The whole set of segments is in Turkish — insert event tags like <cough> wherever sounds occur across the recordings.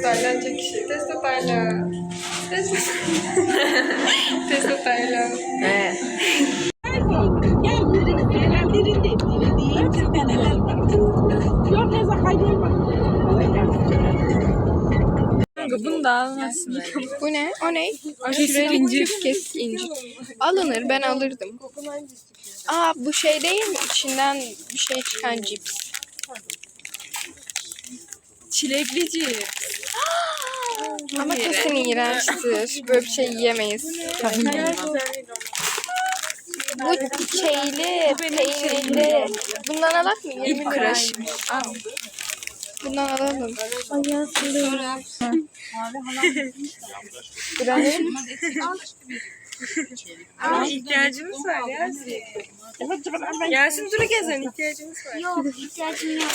Testo Taylan çekişi. Testo Taylan. Testo Testo Taylan. Evet. Bunu da almazsın. Bu ne? O ne? Aşure incir. Kesik incir. Alınır. Ben alırdım. Aa bu şey değil mi? İçinden bir şey çıkan cips. Çilekli cips. Ama kesin iğrençtir. Böyle bir şey yiyemeyiz. Bu şeyli, peynirli. Bundan alak mı? 20 lira. Bundan alalım. Ama ihtiyacımız var Yasin. Yasin dur gezen ihtiyacımız var. Yok ihtiyacım yok.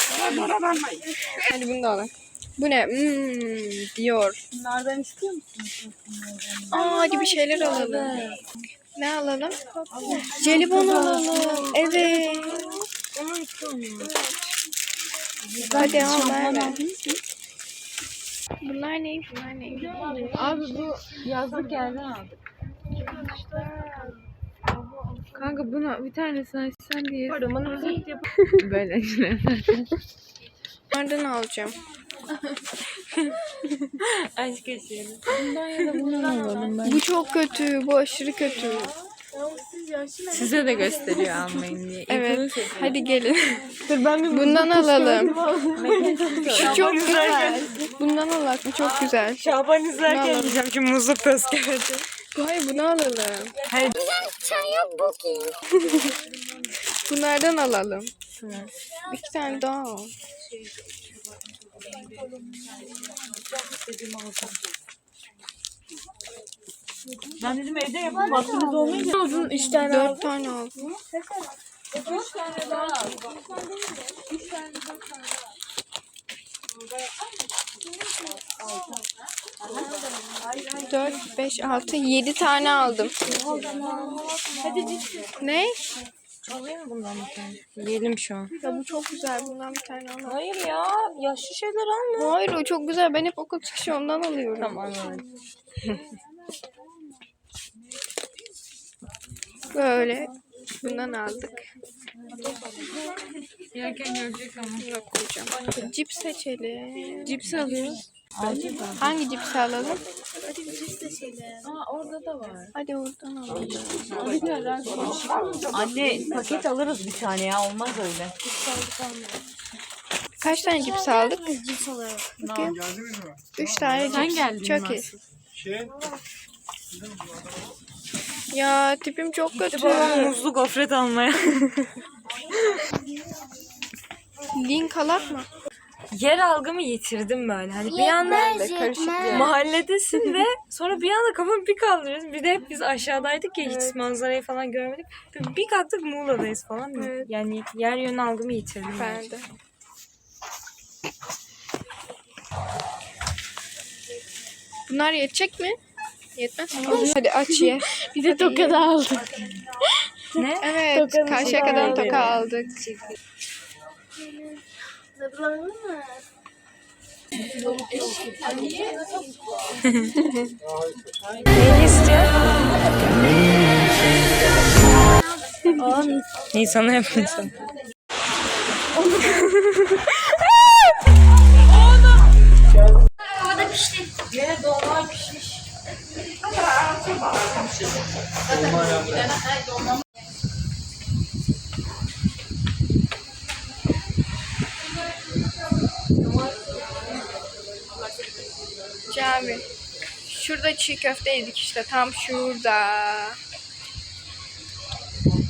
Hadi bunu da alalım. Bu ne? Hmm, Dior. Bunlardan istiyor musun? Aa hadi bir şeyler alalım. Ne alalım? Jelibon alalım. Evet. Hadi al ver. Bunlar ne? Bunlar ne? Abi bu yazlık yerden aldık. Kanka buna bir tanesini açsan diye. Pardon bana <laughs> Böyle <laughs> Bunlardan alacağım. <laughs> Aşk yaşayalım. Bundan ya da bundan alalım ben. Bu çok kötü. Bu aşırı kötü. Size de gösteriyor almayın diye. Evet. Hadi gelin. Dur ben bir Bundan alalım. Şu çok güzel. Bundan alalım. Bu çok güzel. Şaban izlerken yiyeceğim şu muzlu tost geldi. Hayır bunu alalım. Sen yok booking. <laughs> Bunlardan alalım. İki tane daha al. Ben dedim evde yapın vaktiniz olmayınca. Uzun üç tane Dört tane aldım. Dört, beş, altı, yedi tane aldım. Ne? Alayım mı bundan bir tane? Yiyelim şu an. Ya bu çok güzel. Bundan bir tane alalım. Hayır ya. Yaşlı şeyler alma. Hayır o çok güzel. Ben hep okul çıkışı ondan alıyorum. Tamam. <laughs> Böyle. Bundan aldık. Yerken görecek ama. Buna koyacağım. Cips seçelim. Cips alıyoruz. Hangi cipsi alalım? Aa orada da var. Hadi oradan alalım. Anne paket alırız bir tane ya olmaz öyle. Kaç tane cips aldık? Cips olarak. Bakayım. Üç tane cips. Sen geldin Çok iyi. Masum. Ya tipim çok kötü. Babam <laughs> muzlu gofret almaya. Link alak mı? Yer algımı yitirdim böyle. Hani bir yandan Yetmez karışık yetmez. mahalledesin <laughs> ve sonra bir anda kafamı bir kaldırıyorsun. Bir de hep biz aşağıdaydık ya hiç manzarayı falan görmedik. Bir kalktık Muğla'dayız falan. Evet. Yani yer yön algımı yitirdim. ben. De. Bunlar yetecek mi? Yetmez mi? Hadi aç ye. Bir de tokada aldım. Ne? Evet. Karşıya kadar toka aldık. Neyini istiyor? Nisan'a yapmışsın. Havada pişti. Cami. Şurada çiğ köfte yedik işte. Tam şurada.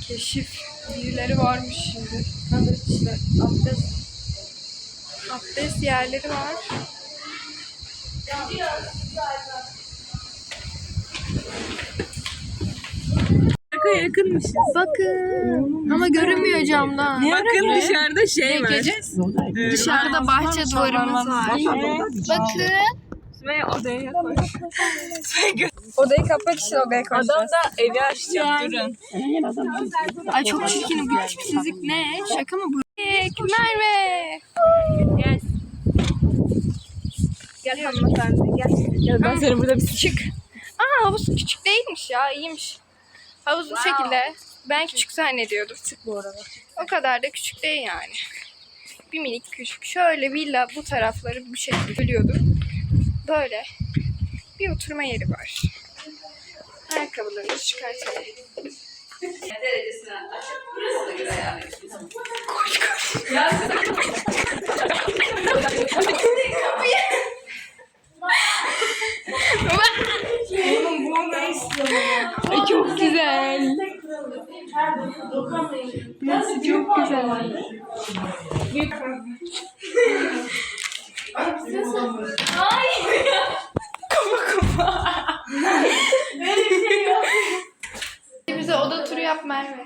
Keşif. Birileri varmış şimdi. Evet işte abdest. Abdest yerleri var. Şaka yakınmışız. Bakın. Ama görünmüyor camdan. Bakın dışarıda şey var. Dışarıda bahçe duvarımız var. Bakın. Ve odaya koy. <laughs> Odayı kapmak için odaya koyacağız. Adam da evi açacak durun. Ay çok çirkin bu tipsizlik ne? Şaka mı bu? Merve. Yes. Gel hanımefendi gel. Ya ben seni burada bir Küçük. Aa havuz küçük değilmiş ya iyiymiş. Havuz bu şekilde. Ben küçük zannediyordum. Küçük bu arada. O kadar da küçük değil yani. Bir minik küçük. Şöyle villa bu tarafları bu şekilde bölüyordum. Böyle bir oturma yeri var. Ayakkabılarımızı çıkartalım. Koş koş. Ay çok güzel. Nasıl çok güzel. Bize oda turu yap Merve.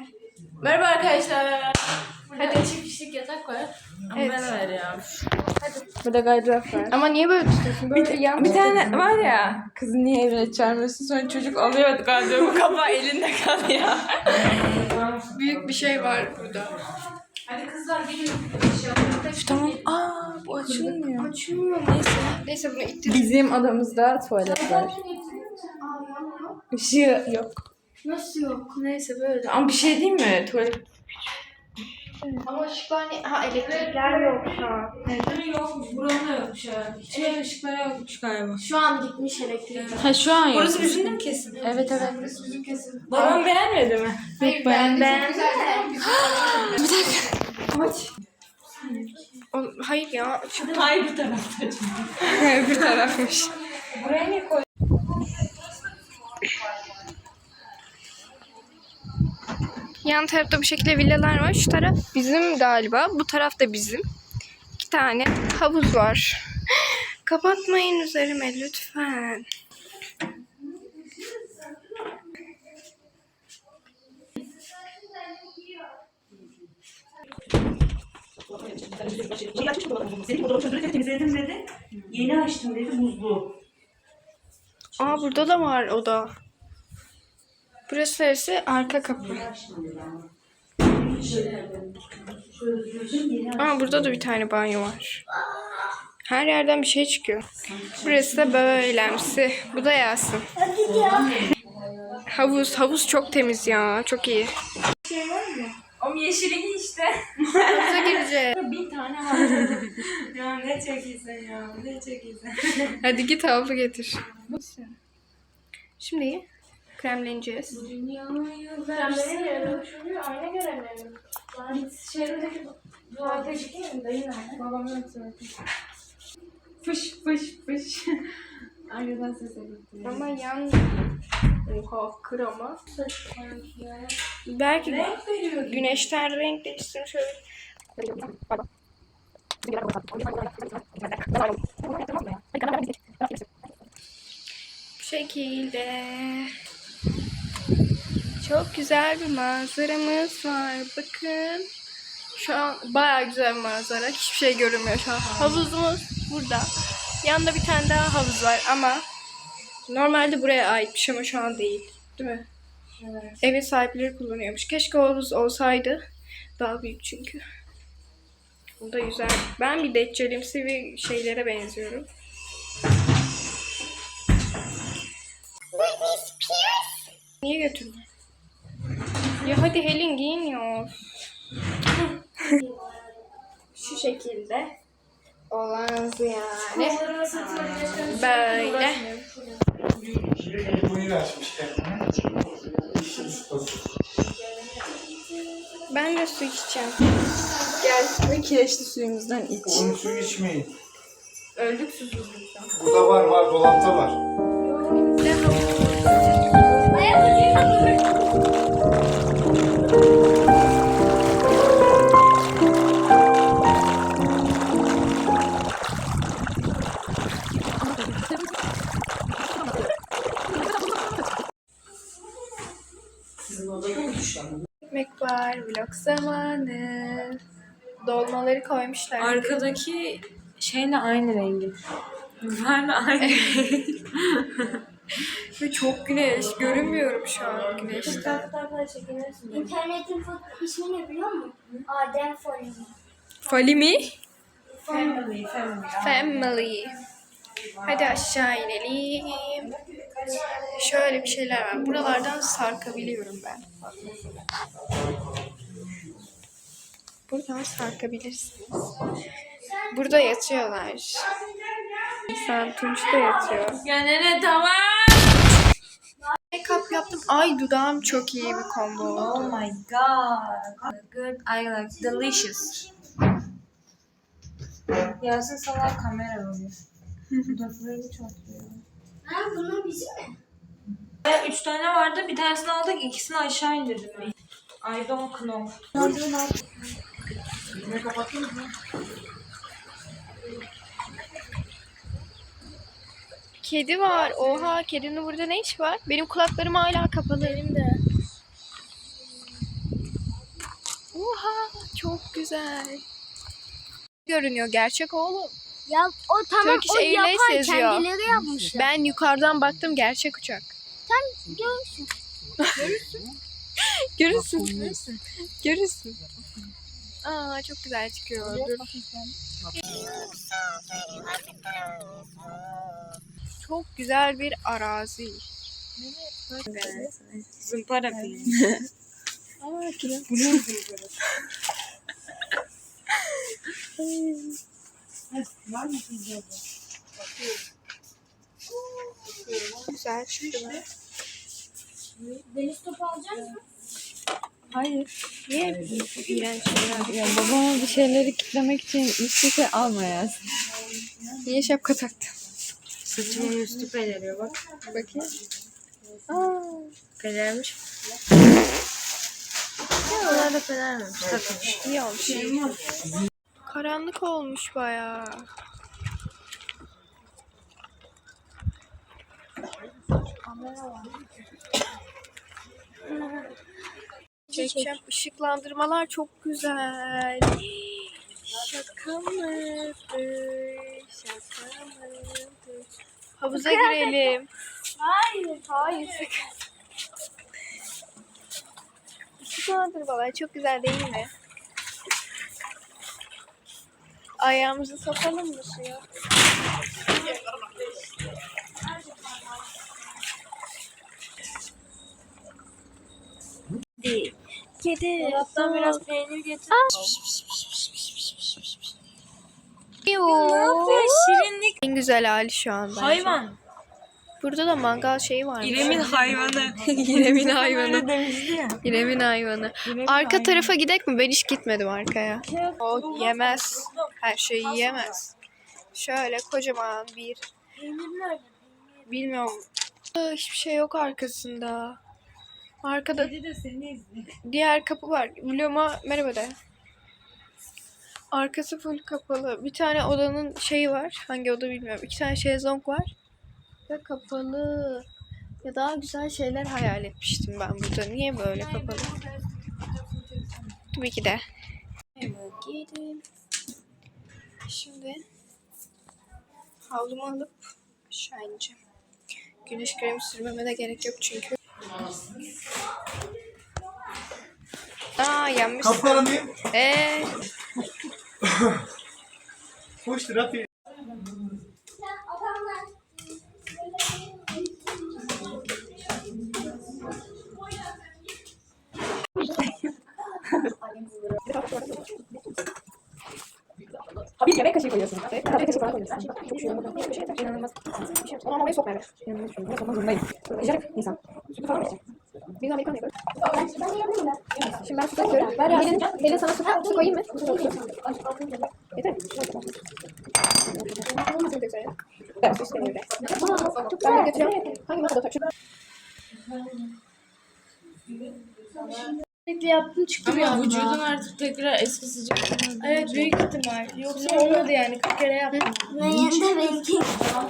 Merhaba arkadaşlar. Hadi çift kişilik yatak var. Evet. Ben ver ya. Burada gaydraf var. Ama niye böyle tutuyorsun? Böyle yan Bir tane var ya kızı niye evine çağırmıyorsun sonra çocuk alıyor gardırobu kapağı elinde kalıyor. büyük bir şey var burada. tamam. Aa bu açılmıyor. Açılmıyor. Neyse. Neyse bunu ittir. Bizim odamızda tuvalet var. Işığı yok. Nasıl yok? Neyse böyle. Ama bir şey değil mi? Tuvalet Ama ışıklar ne? Ha elektrikler yok şu an. yokmuş. Buranın da yokmuş ha. Hiçbir ışıkları yokmuş galiba. Şu an gitmiş elektrik. Ha şu an yok. Burası bizim mi kesin? Evet evet. Burası bizim kesin. Babam beğenmedi mi? Hayır ben ben. <gasps> Bir dakika. Aç. Hayır ya. Hayır bir tarafta. <laughs> Öbür tarafmış. Buraya ne koy? Yan tarafta bu şekilde villalar var. Şu taraf bizim galiba. Bu taraf da bizim. İki tane havuz var. <laughs> Kapatmayın üzerime lütfen. Temizledim dedi. Yeni açtım dedi buzlu. Aa burada da var oda. Burası neresi? Arka kapı. Aa burada da bir tane banyo var. Her yerden bir şey çıkıyor. Burası da böylemsi. Bu da Yasin. Havuz. Havuz çok temiz ya. Çok iyi. O yeşili işte. Havuza gireceğiz. <laughs> Bir tane var. ya ne çok iyisin ya. Ne çok iyisin. Hadi git havlu getir. Şimdi kremleneceğiz. Nerede? Şuraya ayna göremiyorum. Git şehirdeki duvarda çekeyim dayı nerede? Babam yok zaten. Fış fış fış. Arkadan ses ediyor. Ama yan... Oha kır ama. Belki güneşten renk değişsin şöyle. Bu şekilde. Çok güzel bir manzaramız var. Bakın. Şu an bayağı güzel bir manzara. Hiçbir şey görünmüyor şu an. Havuzumuz burada. Yanında bir tane daha havuz var ama normalde buraya aitmiş ama şu an değil. Değil mi? Evin sahipleri kullanıyormuş. Keşke havuz olsaydı. Daha büyük çünkü. Bu da güzel. Ben bir deccalimsi bir şeylere benziyorum. Niye götürdün? Ya hadi Helin giyin ya. Şu şekilde. Olanızı yani. Böyle. Ben de su içeceğim. Gel ve kireçli suyumuzdan iç. Onun suyu içmeyin. Öldük susuzluktan. Burada var var dolapta var. Ekmek var, vlog zamanı. Dolmaları koymuşlar. Arkadaki şeyle aynı rengi. Duvarla aynı <laughs> Ve çok güneş. Görünmüyorum şu an güneşten. Fotoğraflar çekilirsin. İnternetin fo- ismi ne biliyor musun? Adem Foley. Fali mi? Family, family. Family. Hadi aşağı inelim. Şöyle bir şeyler var. Buralardan sarkabiliyorum ben. Buradan sarkabilirsiniz. Burada yatıyorlar. İnsan Tunç da yatıyor. Yani tamam. Make-up yaptım. Ay dudağım çok iyi bir combo oldu. Oh my god. Good. I like delicious. Yasin sana kamera alıyor. Dudaklarını çoğaltıyor. Ha bunlar bizim mi? Ya üç tane vardı. Bir tanesini aldık. ikisini aşağı indirdim. I don't know. Kedi var. Oha kedinin burada ne iş var? Benim kulaklarım hala kapalı elimde. Oha çok güzel. Görünüyor gerçek oğlum. Ya o tamam Turkish o yapan kendileri yapmışlar. Ben yukarıdan baktım gerçek uçak. Sen görürsün. <laughs> Görürsün. Görürsün. Görürsün. Aa çok güzel çıkıyor. Dur. Çok güzel bir arazi. Zımpara film. Aa, kilim. Güzel şurada. Deniz topu alacak mısın? Hayır. Niye iğrenç şeyler? Ya babama bir şeyleri kitlemek için hiçbir şey alma ya. Niye şapka taktın? Saçımın üstü peleriyor bak. Bakayım. Aa, Pelermiş. Onlar da pelermiş. Takılmış. iyi olmuş. Karanlık olmuş bayağı. Çekeceğim. Işıklandırmalar çok güzel. Şaka mıdır? Şaka mıdır? Havuza girelim. Hayır. Hayır sakın. Işıklandırmalar çok güzel değil mi? Ayağımızı sokalım mı suya? Kedi. Dolaptan biraz peynir getir. Ne yapıyor? Şirinlik. En güzel hali şu an bence. Hayvan. Burada da mangal şeyi var. İrem'in hayvanı. <laughs> İrem'in hayvanı. demişti ya. İrem'in hayvanı. Arka tarafa gidek mi? Ben hiç gitmedim arkaya. O yemez. Her şeyi yiyemez. Şöyle kocaman bir bilmiyorum. Aa, Hiçbir şey yok arkasında. Arkada de seni izliyor. diğer kapı var. Bloom'a merhaba de. Arkası full kapalı. Bir tane odanın şeyi var. Hangi oda bilmiyorum. İki tane şezlong var. Ve kapalı. Ya daha güzel şeyler hayal etmiştim ben burada. Niye böyle kapalı? Tabii ki de. Şimdi havlumu alıp aşağı ineceğim. Güneş kremi sürmeme de gerek yok çünkü. Aa yanmışsın. Kapılarını Eee hoş Rafi. Bir yemek kaşığı koyuyorsun. Evet, bir kaşık falan koyuyorsun. Çok şey olmadı. Bir şey yeter. İnanılmaz. Bir şey Ama oraya sokma evet. İnanılmaz. Şunu sokmak zorundayım. Yiyecek insan. Sütü falan mı içecek? Biz Amerikan yapıyoruz. Şimdi ben sütü atıyorum. Pelin, Pelin sana sütü koyayım mı? Yeter mi? Ben süt istemiyorum. Ben de götürüyorum. Hangi masada oturacağım? Sürekli yaptım çıktı bir Ama vücudun artık tekrar eski sıcak. Evet büyük ihtimal. Yoksa olmadı yani 40 kere yaptım.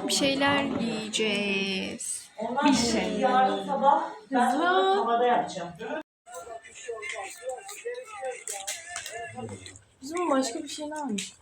Bir şeyler yiyeceğiz. Ondan sonra yarın sabah ben havada yapacağım. Bizim başka bir şey ne almış?